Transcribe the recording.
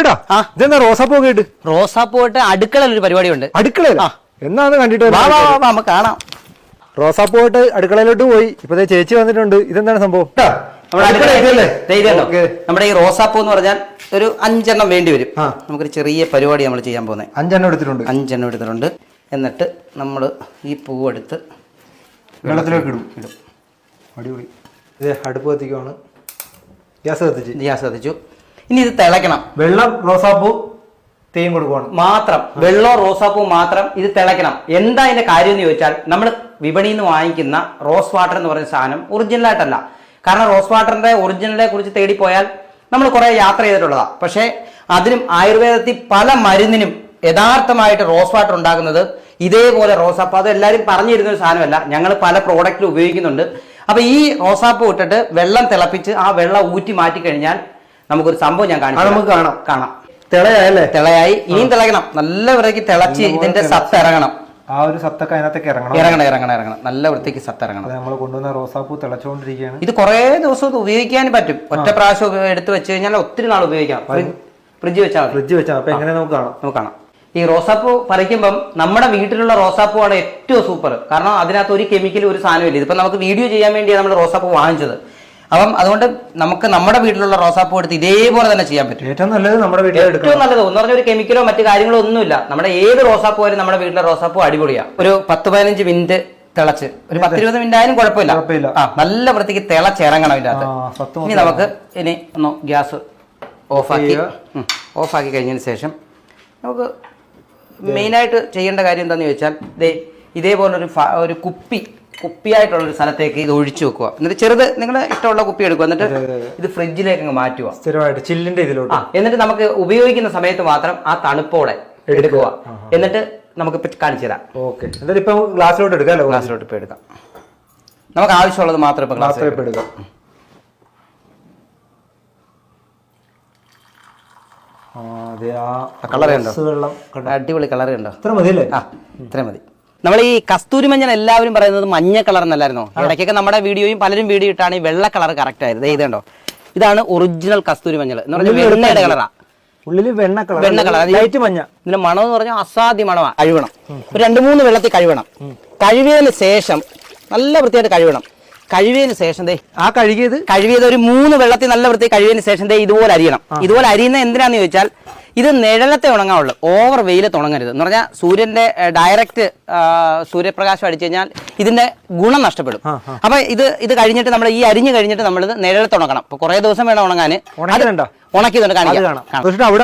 സുരേട്ടാ ആ. ഇതെന്താ റോസാപ്പൂ ഒക്കെ ഇട്ട്? റോസാപ്പൂ ആയിട്ട് അടുക്കളയിൽ ഒരു പരിപാടിയുണ്ട്. ഉണ്ട് ആ. എന്നാന്ന് കണ്ടിട്ട് വാ വാ വാ, നമുക്ക് കാണാം. റോസാപ്പൂ ആയിട്ട് അടുക്കളയിലോട്ട് പോയി. ഇപ്പൊ ദേ ചേച്ചി വന്നിട്ടുണ്ട്. ഇതെന്താണ് സംഭവം? നമ്മുടെ ഈ റോസാപ്പൂ എന്ന് പറഞ്ഞാൽ ഒരു അഞ്ചെണ്ണം വേണ്ടി വരും. ആ. നമുക്കൊരു ചെറിയ പരിപാടി നമ്മൾ ചെയ്യാൻ പോകുന്നത് അഞ്ചെണ്ണം എടുത്തിട്ടുണ്ട്. അഞ്ചെണ്ണം എടുത്തിട്ടുണ്ട്. എന്നിട്ട് നമ്മൾ ഈ പൂവെടുത്ത് വെള്ളത്തിലേക്ക് ഇടും. ഇടും. അടിപൊളി. ഇത് അടുപ്പ് കത്തിക്കുവാണ്. ഗ്യാസ് കത്തിച്ചു. ഗ്യാസ് കത്തിച്ചു. ഇനി ഇത് തിളയ്ക്കണം. വെള്ളം റോസാപ്പൂ തേയും കൊടുക്കണം മാത്രം. വെള്ളോ റോസാപ്പൂ മാത്രം ഇത് തിളയ്ക്കണം. എന്താ അതിന്റെ കാര്യം എന്ന് ചോദിച്ചാൽ നമ്മൾ വിപണിയിൽ നിന്ന് വാങ്ങിക്കുന്ന റോസ് വാട്ടർ എന്ന് പറയുന്ന സാധനം ഒറിജിനൽ ആയിട്ടല്ല. കാരണം റോസ് വാട്ടറിന്റെ ഒറിജിനലെ കുറിച്ച് തേടിപ്പോയാൽ നമ്മൾ കുറെ യാത്ര ചെയ്തിട്ടുള്ളതാ. പക്ഷേ അതിനും ആയുർവേദത്തിൽ പല മരുന്നിനും യഥാർത്ഥമായിട്ട് റോസ് വാട്ടർ ഉണ്ടാകുന്നത് ഇതേപോലെ റോസാപ്പ്. അത് എല്ലാവരും പറഞ്ഞു തരുന്ന ഒരു സാധനമല്ല. ഞങ്ങൾ പല പ്രോഡക്റ്റിൽ ഉപയോഗിക്കുന്നുണ്ട്. അപ്പൊ ഈ റോസാപ്പ് ഇട്ടിട്ട് വെള്ളം തിളപ്പിച്ച് ആ വെള്ളം ഊറ്റി മാറ്റി കഴിഞ്ഞാൽ നമുക്കൊരു സംഭവം ഞാൻ കാണിക്കാം നമുക്ക് കാണാം. കാണാം. തിളയായല്ലേ? തിളയായി. ഇനിയും തിളയ്ക്കണം. നല്ല വൃത്തിക്ക് തിളച്ച് ഇതിന്റെ സത്ത് ഇറങ്ങണം. ആ ഒരു സത്തൊക്കെ അതിനകത്തേക്ക് ഇറങ്ങണം. ഇറങ്ങണം ഇറങ്ങണം ഇറങ്ങണം. നല്ല വൃത്തിക്ക് സത്ത് ഇറങ്ങണം. നമ്മൾ കൊണ്ടുവന്ന റോസാപ്പൂ തിളച്ചുകൊണ്ടിരിക്കുകയാണ്. ഇത് കുറേ ദിവസം ഉപയോഗിക്കാൻ പറ്റും. ഒറ്റ പ്രാവശ്യം എടുത്ത് വെച്ച് കഴിഞ്ഞാൽ ഒത്തിരി നാൾ ഉപയോഗിക്കാം. ഫ്രിഡ്ജ് വെച്ചാൽ ഫ്രിഡ്ജ് വെച്ചാൽ അപ്പൊ എങ്ങനെ നമുക്ക് കാണാം? നമുക്ക് കാണാം. ഈ റോസാപ്പൂ പറിക്കുമ്പം നമ്മുടെ വീട്ടിലുള്ള റോസാപ്പൂ ആണ് ഏറ്റവും സൂപ്പർ കാരണം അതിനകത്ത് ഒരു കെമിക്കൽ ഒരു സാധനമില്ല ഇതിപ്പോ നമുക്ക് വീഡിയോ ചെയ്യാൻ വേണ്ടിയാണ് നമ്മൾ റോസാപ്പൂ വാങ്ങിച്ചത്. അപ്പം അതുകൊണ്ട് നമുക്ക് നമ്മുടെ വീട്ടിലുള്ള റോസാപ്പൂ എടുത്ത് ഇതേപോലെ തന്നെ ചെയ്യാൻ പറ്റും. ഏറ്റവും നല്ലത് നമ്മുടെ വീട്ടിൽ ഏറ്റവും നല്ലത് എന്ന് പറഞ്ഞ ഒരു കെമിക്കലോ മറ്റു കാര്യങ്ങളോ ഒന്നുമില്ല. നമ്മുടെ ഏത് റോസാപ്പൂ ആയാലും നമ്മുടെ വീട്ടിലെ റോസാപ്പൂ അടിപൊളിയാണ് ഒരു പത്ത് പതിനഞ്ച് മിനിറ്റ് തിളച്ച്. ഒരു പത്തിരുപത് മിനിറ്റ് ആയാലും കുഴപ്പമില്ല. ആ നല്ല വൃത്തിക്ക് തിളച്ചിറങ്ങണം അകത്ത്. ഇനി നമുക്ക് ഇനി ഒന്ന് ഗ്യാസ് ഓഫാക്കി. ഓഫാക്കി കഴിഞ്ഞതിന് ശേഷം നമുക്ക് മെയിനായിട്ട് ചെയ്യേണ്ട കാര്യം എന്താണെന്ന് ചോദിച്ചാൽ ദേ ഇതേപോലൊരു ഒരു കുപ്പി കുപ്പിയായിട്ടുള്ള ഒരു സ്ഥലത്തേക്ക് ഇത് ഒഴിച്ചു വെക്കുക. എന്നിട്ട് ചെറുത് നിങ്ങളുടെ ഇഷ്ടമുള്ള കുപ്പി എടുക്കുക. എന്നിട്ട് ഇത് ഫ്രിഡ്ജിലേക്ക് അങ്ങ് മാറ്റുക. സ്ഥിരമായിട്ട് ചില്ലിന്റെ ഇതിലോട്ട്. ആ എന്നിട്ട് നമുക്ക് ഉപയോഗിക്കുന്ന സമയത്ത് മാത്രം ആ തണുപ്പോടെ എടുക്കുക. എന്നിട്ട് നമുക്ക് ഇപ്പൊ കാണിച്ചു തരാം. ഓക്കെ. എന്നിട്ട് ഇപ്പൊ ഗ്ലാസ്സിലോട്ട് എടുക്കാം ഗ്ലാസ്സിലോട്ട് ഇപ്പൊ എടുക്കാം. നമുക്ക് ആവശ്യമുള്ളത് മാത്രം ഇപ്പൊ ഗ്ലാസ് എടുക്കാം. colour കണ്ടോ? അടിപൊളി കളർ കണ്ടോ? ഇത്ര മതിയല്ലേ? ആ ഇത്ര മതി. നമ്മൾ ഈ കസ്തൂരി മഞ്ഞൾ എല്ലാവരും പറയുന്നത് മഞ്ഞ കളർ എന്നല്ലായിരുന്നോ? ഇടയ്ക്കൊക്കെ നമ്മുടെ വീഡിയോയും പലരും വീഡിയോ ഇട്ടാണ് ഈ വെള്ള കളർ കറക്റ്റ് ആയത്. ഇതുണ്ടോ? ഇതാണ് ഒറിജിനൽ കസ്തൂരി മഞ്ഞൾ എന്ന് പറഞ്ഞാൽ വെണ്ണയുടെ കളറാ ഉള്ളിൽ വെണ്ണ കളർ വെണ്ണ കളർ ലൈറ്റ് മഞ്ഞ. ഇതിന്റെ മണം എന്ന് പറഞ്ഞാൽ അസാധ്യ മണമാണ്. കഴുകണം. ഒരു രണ്ട് മൂന്ന് വെള്ളത്തിൽ കഴുകണം. കഴുകിയതിന് ശേഷം നല്ല വൃത്തിയായിട്ട് കഴുകണം. കഴുകിയതിന് ശേഷം ദേ ആ കഴുകിയത്? കഴുകിയത് ഒരു മൂന്ന് വെള്ളത്തിൽ നല്ല വൃത്തി കഴുകിയതിന് ശേഷം ദേ ഇതുപോലെ അരിയണം. ഇതുപോലെ അരിയുന്ന എന്തിനാന്ന് ചോദിച്ചാൽ ഇത് നിഴലത്തെ ഉണങ്ങാവുള്ളൂ. ഓവർ വെയിലത്ത് ഉണങ്ങരുത് എന്ന് പറഞ്ഞാൽ സൂര്യന്റെ ഡയറക്റ്റ് സൂര്യപ്രകാശം അടിച്ചു കഴിഞ്ഞാൽ ഇതിന്റെ ഗുണം നഷ്ടപ്പെടും. അപ്പൊ ഇത് ഇത് കഴിഞ്ഞിട്ട് നമ്മൾ ഈ അരിഞ്ഞു കഴിഞ്ഞിട്ട് നമ്മൾ ഇത് നിഴലത്ത് ഉണക്കണം കുറെ ദിവസം വേണം ഉണങ്ങാൻ ഉണക്കിയതുണ്ട് കാണിക്കാം.